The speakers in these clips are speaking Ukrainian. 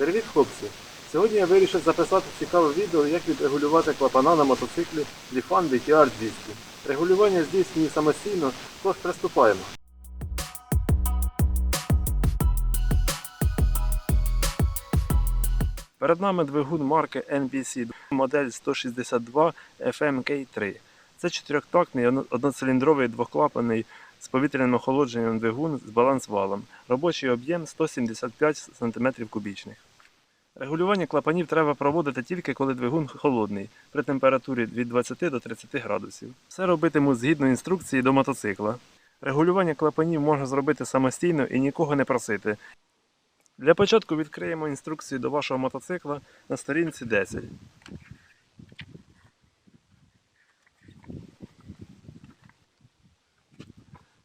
Привіт, хлопці! Сьогодні я вирішив записати цікаве відео, як відрегулювати клапана на мотоциклі Lifan BTR 200. Регулювання здійснює самостійно, тож приступаємо. Перед нами двигун марки NBC модель 162 FMK3. Це чотирьохтактний одноциліндровий двохклапаний з повітряним охолодженням двигун з балансвалом. Робочий об'єм 175 см кубічних. Регулювання клапанів треба проводити тільки коли двигун холодний, при температурі від 20 до 30 градусів. Все робитиму згідно інструкції до мотоцикла. Регулювання клапанів можна зробити самостійно і нікого не просити. Для початку відкриємо інструкцію до вашого мотоцикла на сторінці 10.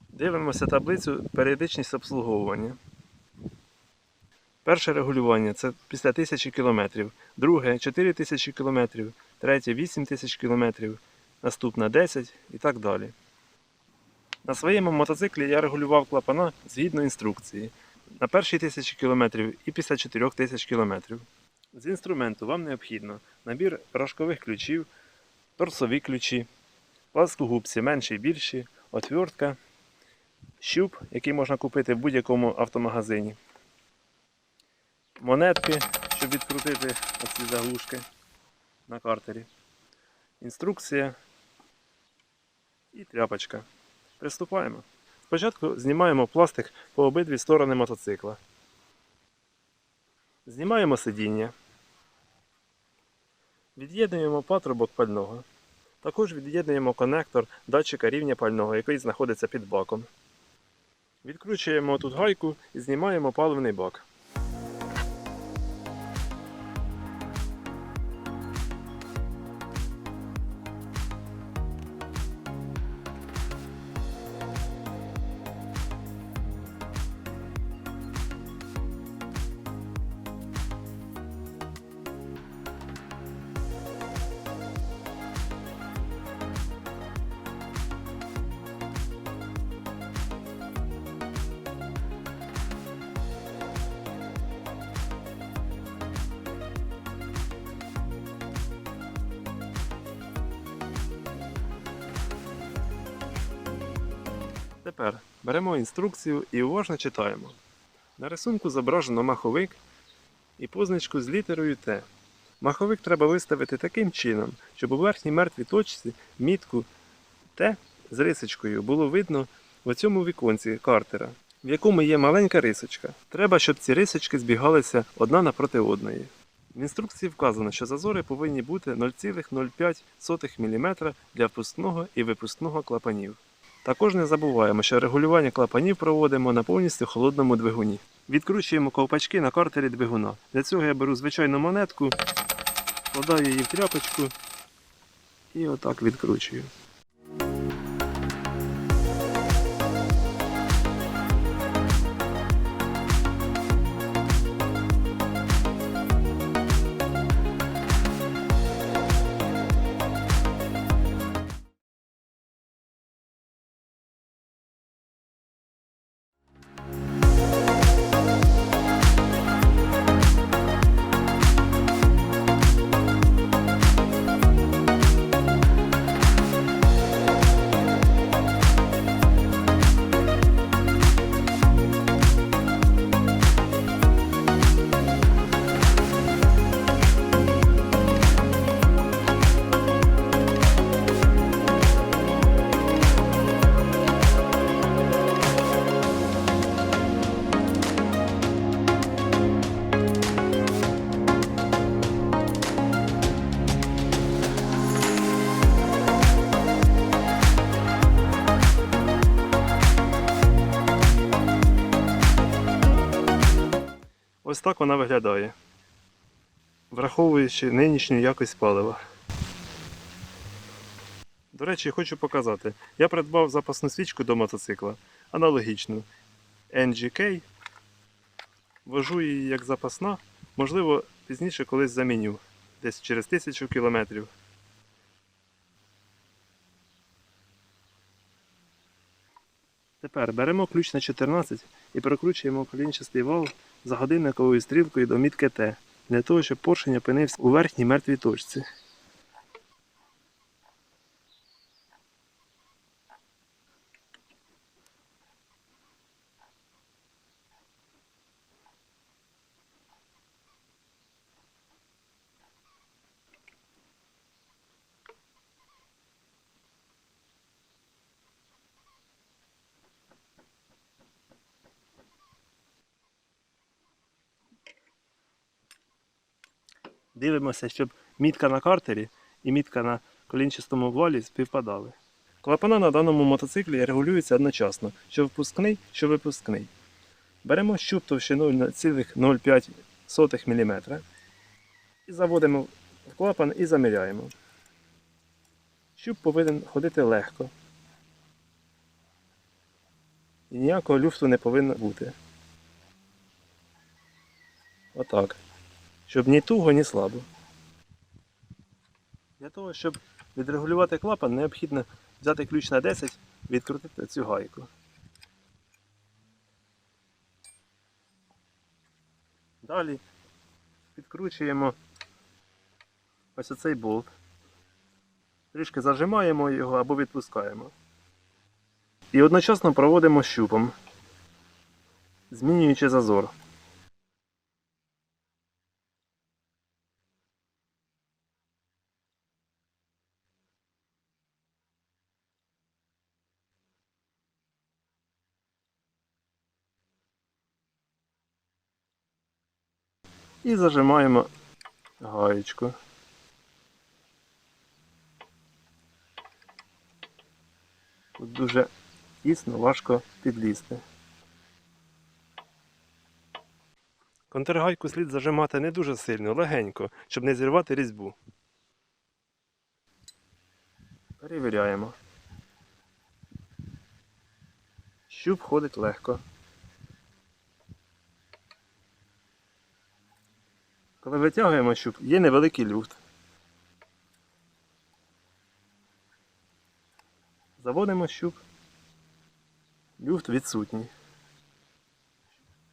Дивимося таблицю періодичність обслуговування. Перше регулювання це після 1000 км, друге 4000 км, третє 8000 км, наступне 10 і так далі. На своєму мотоциклі я регулював клапана згідно інструкції. На перші 1000 км і після 4000 км. З інструменту вам необхідно набір рожкових ключів, торсові ключі, пласкогубці менші і більші, отвертка, щуп, який можна купити в будь-якому автомагазині, монетки, щоб відкрутити оці заглушки на картері, інструкція і тряпочка. Приступаємо. Спочатку знімаємо пластик по обидві сторони мотоцикла. Знімаємо сидіння. Від'єднуємо патрубок пального. Також від'єднуємо конектор датчика рівня пального, який знаходиться під баком. Відкручуємо тут гайку і знімаємо паливний бак. Тепер беремо інструкцію і уважно читаємо. На рисунку зображено маховик і позначку з літерою Т. Маховик треба виставити таким чином, щоб у верхній мертвій точці мітку Т з рисочкою було видно в цьому віконці картера, в якому є маленька рисочка. Треба, щоб ці рисочки збігалися одна напроти одної. В інструкції вказано, що зазори повинні бути 0,05 мм для впускного і випускного клапанів. Також не забуваємо, що регулювання клапанів проводимо на повністю холодному двигуні. Відкручуємо ковпачки на картері двигуна. Для цього я беру звичайну монетку, вкладаю її в тряпочку і отак відкручую. Так вона виглядає, враховуючи нинішню якість палива. До речі, хочу показати. Я придбав запасну свічку до мотоцикла, аналогічну NGK. Вожу її як запасна, можливо, пізніше колись заміню, десь через тисячу кілометрів. Тепер беремо ключ на 14 і прокручуємо колінчастий вал за годинниковою стрілкою до мітки Т, для того, щоб поршень опинився у верхній мертвій точці. Дивимося, щоб мітка на картері і мітка на колінчастому валі співпадали. Клапана на даному мотоциклі регулюються одночасно, що впускний, що випускний. Беремо щуп товщиною 0,05 мм і заводимо в клапан і заміряємо. Щуп повинен ходити легко. І ніякого люфту не повинно бути. Отак щоб ні туго, ні слабо. Для того, щоб відрегулювати клапан, необхідно взяти ключ на 10, відкрутити цю гайку. Далі підкручуємо ось оцей болт. Трішки зажимаємо його або відпускаємо. І одночасно проводимо щупом, змінюючи зазор. І зажимаємо гаєчку. Тут дуже тісно, важко підлізти. Контргайку слід зажимати не дуже сильно, легенько, щоб не зірвати різьбу. Перевіряємо. Щуп ходить легко. Коли витягуємо щуп, є невеликий люфт. Заводимо щуп. Люфт відсутній.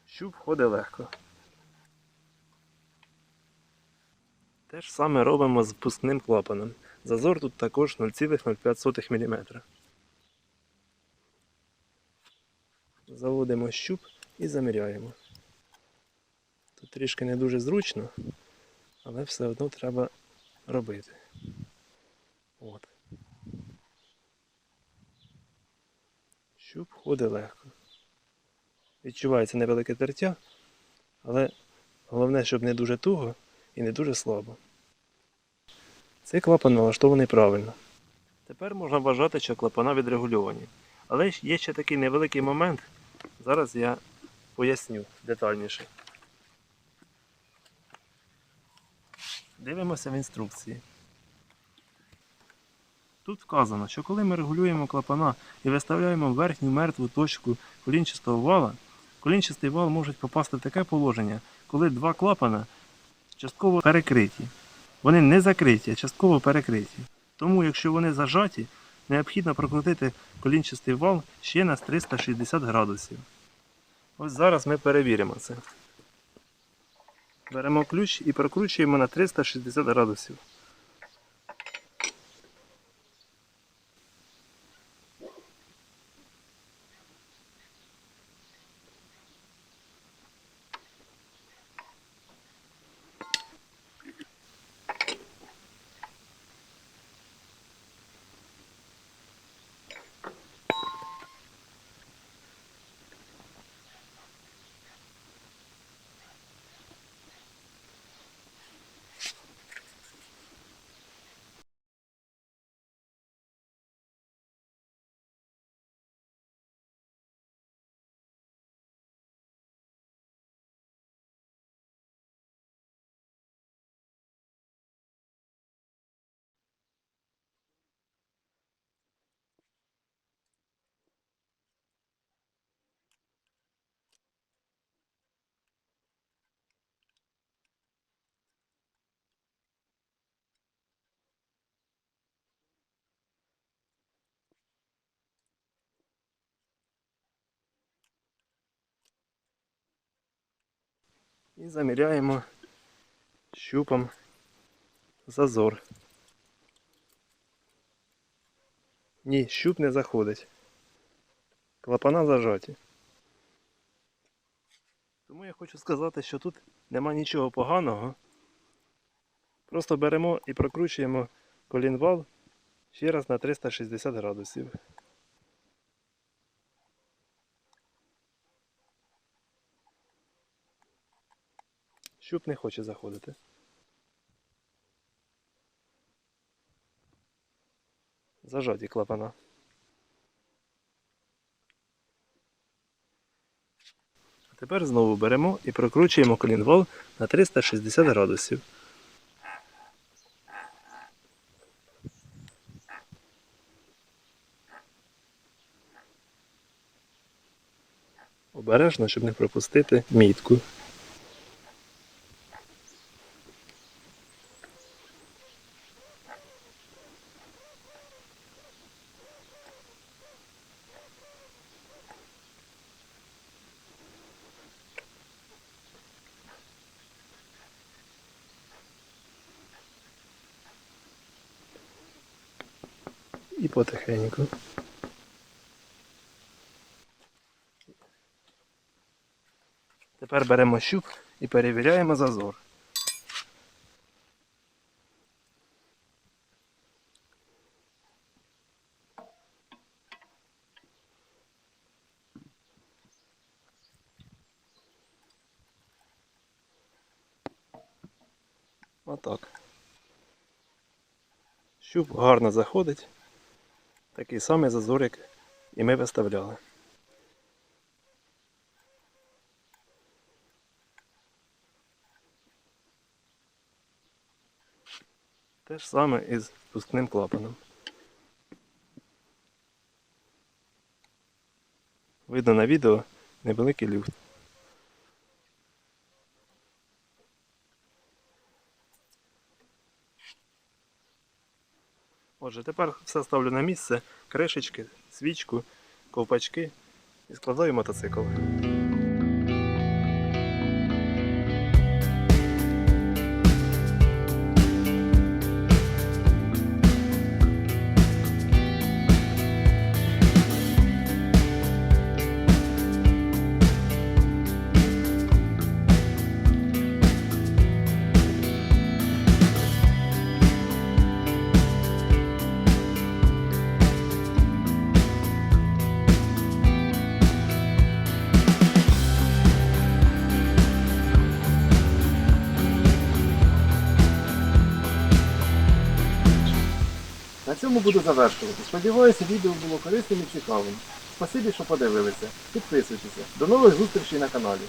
Щуп ходить легко. Те ж саме робимо з впускним клапаном. Зазор тут також 0,05 мм. Заводимо щуп і заміряємо. Трішки не дуже зручно, але все одно треба робити. От. Щуп ходить легко. Відчувається невелике тертя, але головне, щоб не дуже туго і не дуже слабо. Цей клапан налаштований правильно. Тепер можна вважати, що клапана відрегульовані. Але є ще такий невеликий момент. Зараз я поясню детальніше. Дивимося в інструкції. Тут вказано, що коли ми регулюємо клапана і виставляємо верхню мертву точку колінчастого вала, колінчастий вал може попасти в таке положення, коли два клапана частково перекриті. Вони не закриті, а частково перекриті. Тому, якщо вони зажаті, необхідно прокрутити колінчастий вал ще на 360 градусів. Ось зараз ми перевіримо це. Беремо ключ і прокручуємо на 360 градусів. І заміряємо щупом зазор. Ні, щуп не заходить. Клапана зажаті. Тому я хочу сказати, що тут нема нічого поганого. Просто беремо і прокручуємо колінвал ще раз на 360 градусів. Щуп не хоче заходити. Зажаті клапана. А тепер знову беремо і прокручуємо колінвал на 360 градусів. Обережно, щоб не пропустити мітку. І потихеньку. Тепер беремо щуп і перевіряємо зазор. Отак. Щуп гарно заходить. Такий самий зазор, як і ми виставляли. Те ж саме із пускним клапаном. Видно на відео невеликий люфт. Отже, тепер все ставлю на місце, кришечки, свічку, ковпачки і складаю мотоцикл. Буду завершувати. Сподіваюся, відео було корисним і цікавим. Спасибі, що подивилися. Підписуйтеся. До нових зустрічей на каналі.